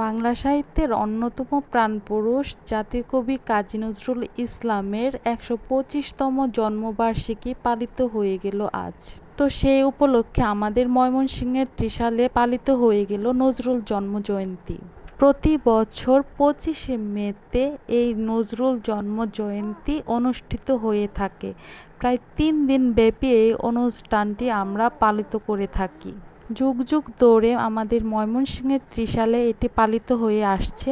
বাংলা সাহিত্যের অন্যতম প্রাণপুরুষ জাতীয় কবি কাজী নজরুল ইসলামের একশো পঁচিশতম জন্মবার্ষিকী পালিত হয়ে গেল আজ। তো সেই উপলক্ষে আমাদের ময়মনসিংহের ত্রিশালে পালিত হয়ে গেল নজরুল জন্মজয়ন্তী। প্রতি বছর পঁচিশে মেতে এই নজরুল জন্ম জয়ন্তী অনুষ্ঠিত হয়ে থাকে। প্রায় তিন দিন ব্যাপী এই অনুষ্ঠানটি আমরা পালিত করে থাকি। যুগ যুগ ধরে আমাদের ময়মনসিংহের ত্রিশালে এটি পালিত হয়ে আসছে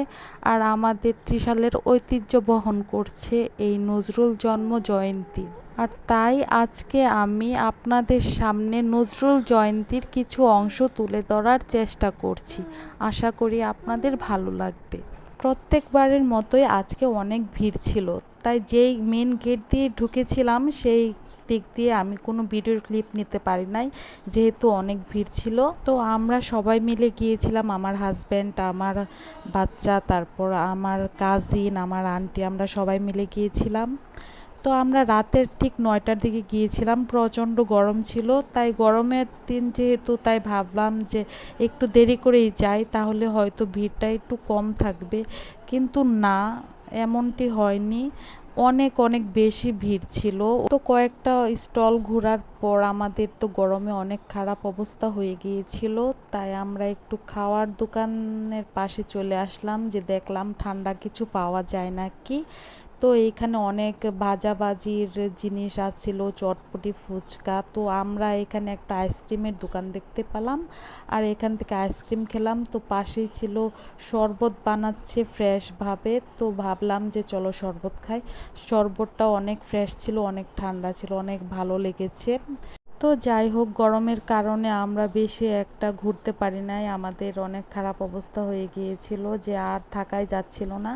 আর আমাদের ত্রিশালের ঐতিহ্য বহন করছে এই নজরুল জন্ম জয়ন্তী। আর তাই আজকে আমি আপনাদের সামনে নজরুল জয়ন্তীর কিছু অংশ তুলে ধরার চেষ্টা করছি। আশা করি আপনাদের ভালো লাগবে। প্রত্যেকবারের মতোই আজকে অনেক ভিড় ছিল, তাই যেই মেন গেট দিয়ে ঢুকেছিলাম সেই দিক দিয়ে আমি কোনো ভিডিওর ক্লিপ নিতে পারি নাই, যেহেতু অনেক ভিড় ছিল। তো আমরা সবাই মিলে গিয়েছিলাম আমার হাজব্যান্ড আমার বাচ্চা, তারপর আমার কাজিন আমার আন্টি আমরা সবাই মিলে গিয়েছিলাম। তো আমরা রাতের ঠিক নয়টার দিকে গিয়েছিলাম, প্রচণ্ড গরম ছিল। তাই গরমের দিন যেহেতু, তাই ভাবলাম যে একটু দেরি করেই যাই, তাহলে হয়তো ভিড়টা একটু কম থাকবে। কিন্তু না, এমনটি হয়নি। অনেক অনেক বেশি ভিড় ছিল। তো কয়েকটা স্টল ঘোরার পর আমাদের তো গরমে অনেক খারাপ অবস্থা হয়ে গিয়েছিল। তাই আমরা একটু খাওয়ার দোকানের পাশে চলে আসলাম যে দেখলাম ঠান্ডা কিছু পাওয়া যায় নাকি। তো এখানে অনেক ভাজাবাজির জিনিস আছিল, চটপটি ফুচকা। তো আমরা এখানে একটা আইসক্রিমের দোকান দেখতে পেলাম আর এখান থেকে আইসক্রিম খেলাম। তো পাশেই ছিল শরবত বানাচ্ছে ফ্রেশভাবে তো ভাবলাম যে চলো শরবত খাই। শরবতটা অনেক ফ্রেশ ছিল, অনেক ঠান্ডা ছিল, অনেক ভালো লেগেছে। তো যাই হোক, গরমের কারণে আমরা বেশি একটা ঘুরতে পারি নাই। আমাদের অনেক খারাপ অবস্থা হয়ে গিয়েছিল যে আর থাকাই যাচ্ছিল না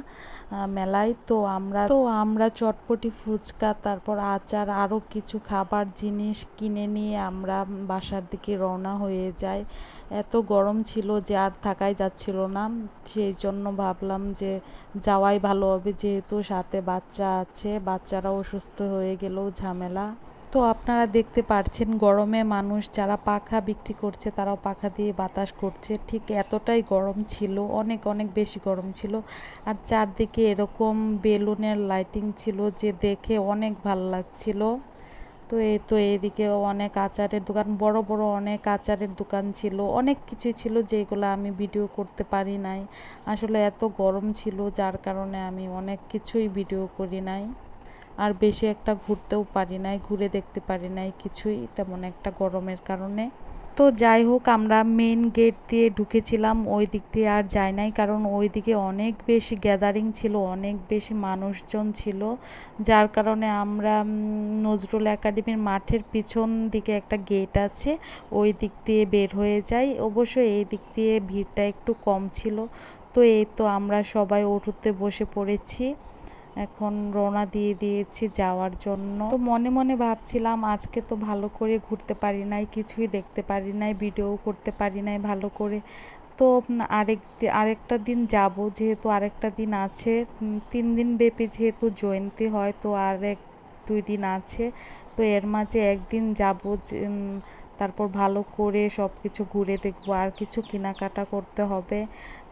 মেলায়। তো আমরা তো আমরা চটপটি ফুচকা, তারপর আচার, আরও কিছু খাবার, জিনিস কিনে নিয়ে আমরা বাসার দিকে রওনা হয়ে যাই। এত গরম ছিল যে আর থাকাই যাচ্ছিল না। সেই জন্য ভাবলাম যে যাওয়াই ভালো হবে, যেহেতু সাথে বাচ্চা আছে বাচ্চারা অসুস্থ হয়ে গেলেও ঝামেলা। তো আপনারা দেখতে পাচ্ছেন গরমে মানুষ যারা পাখা বিক্রি করছে তারাও পাখা দিয়ে বাতাস করছে। ঠিক এতটাই গরম ছিল, অনেক অনেক বেশি গরম ছিল। আর চারদিকে এরকম বেলুনের লাইটিং ছিল যে দেখে অনেক ভালো লাগছিল। তো এই তো এইদিকে অনেক আচারের দোকান, বড় বড় অনেক আচারের দোকান ছিল। অনেক কিছু ছিল যেগুলো আমি ভিডিও করতে পারি নাই। আসলে এত গরম ছিল যার কারণে আমি অনেক কিছুই ভিডিও করি নাই। আর বেশি একটা ঘুরতেও পারি নাই, ঘুরে দেখতে পারি নাই কিছুই তেমন একটা গরমের কারণে। তো যাই হোক, আমরা মেন গেট দিয়ে ঢুকেছিলাম, ওই দিক দিয়ে আর যাই নাই কারণ ওই দিকে অনেক বেশি গ্যাদারিং ছিল, অনেক বেশি মানুষজন ছিল। যার কারণে আমরা নজরুল একাডেমির মাঠের পিছন দিকে একটা গেট আছে, ওই দিক দিয়ে বের হয়ে যাই। অবশ্য এই দিক দিয়ে ভিড়টা একটু কম ছিল। তো এই তো আমরা সবাই ওটুতে বসে পড়েছি। এখন রওনা দিয়ে দিয়েছি যাওয়ার জন্য। তো মনে মনে ভাবছিলাম আজকে তো ভালো করে ঘুরতে পারি নাই, কিছুই দেখতে পারি নাই ভিডিও করতে পারি নাই ভালো করে। তো আরেক আরেকটা দিন যাব যেহেতু আরেকটা দিন আছে। তিন দিন ব্যাপী যেহেতু জয়ন্তী হয়, তো আরেক দুই দিন আছে। তো এর মাঝে একদিন যাব তারপর ভালো করে সব কিছু ঘুরে দেখব, আর কিছু কেনাকাটা করতে হবে,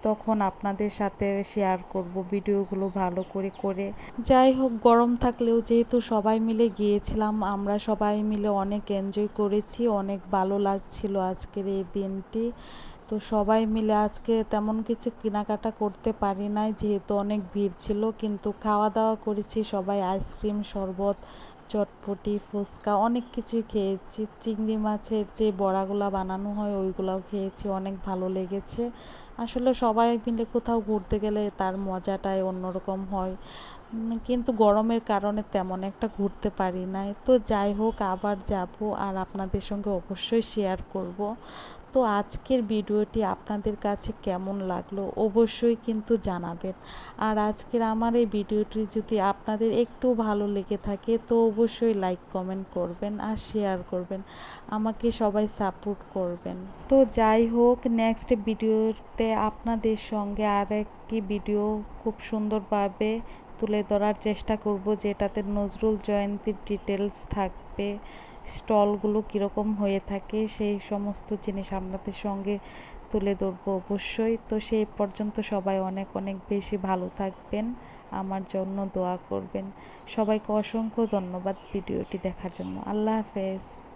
তখন আপনাদের সাথে শেয়ার করব ভিডিওগুলো ভালো করে করে। যাই হোক, গরম থাকলেও যেহেতু সবাই মিলে গিয়েছিলাম, আমরা সবাই মিলে অনেক এনজয় করেছি, অনেক ভালো লাগছিল আজকের এই দিনটি। তো সবাই মিলে আজকে তেমন কিছু কেনাকাটা করতে পারি নাই, যেহেতু অনেক ভিড় ছিল, কিন্তু খাওয়া দাওয়া করেছি, সবাই আইসক্রিম শরবত চটপটি, ফুচকা, অনেক কিছুই খেয়েছি। চিংড়ি মাছের যে বড়াগুলো বানানো হয়, ওইগুলাও খেয়েছি, অনেক ভালো লেগেছে। আসলে সবাই মিলে কোথাও ঘুরতে গেলে তার মজাটাই অন্যরকম হয়। কিন্তু গরমের কারণে তেমন একটা ঘুরতে পারি নাই। তো যাই হোক, আবার যাব আর আপনাদের সঙ্গে অবশ্যই শেয়ার করব। তো আজকের ভিডিওটি আপনাদের কাছে কেমন লাগল অবশ্যই কিন্তু জানাবেন। আর আজকের আমার এই ভিডিওটি যদি আপনাদের একটু ভালো লেগে থাকে, তো অবশ্যই লাইক কমেন্ট করবেন আর শেয়ার করবেন। আমাকে সবাই সাপোর্ট করবেন। তো যাই হোক নেক্সট ভিডিওতে আপনাদের সঙ্গে আর একটি ভিডিও খুব সুন্দরভাবে তুলে ধরার চেষ্টা করব যেটাতে নজরুল জয়ন্তীর ডিটেলস থাকবে, স্টলগুলো কীরকম হয়ে থাকে, সেই সমস্ত জিনিস আপনাদের সঙ্গে তুলে ধরবো অবশ্যই। তো সেই পর্যন্ত সবাই অনেক অনেক বেশি ভালো থাকবেন, আমার জন্য দোয়া করবেন। সবাইকে অসংখ্য ধন্যবাদ ভিডিওটি দেখার জন্য। আল্লাহ হাফেজ।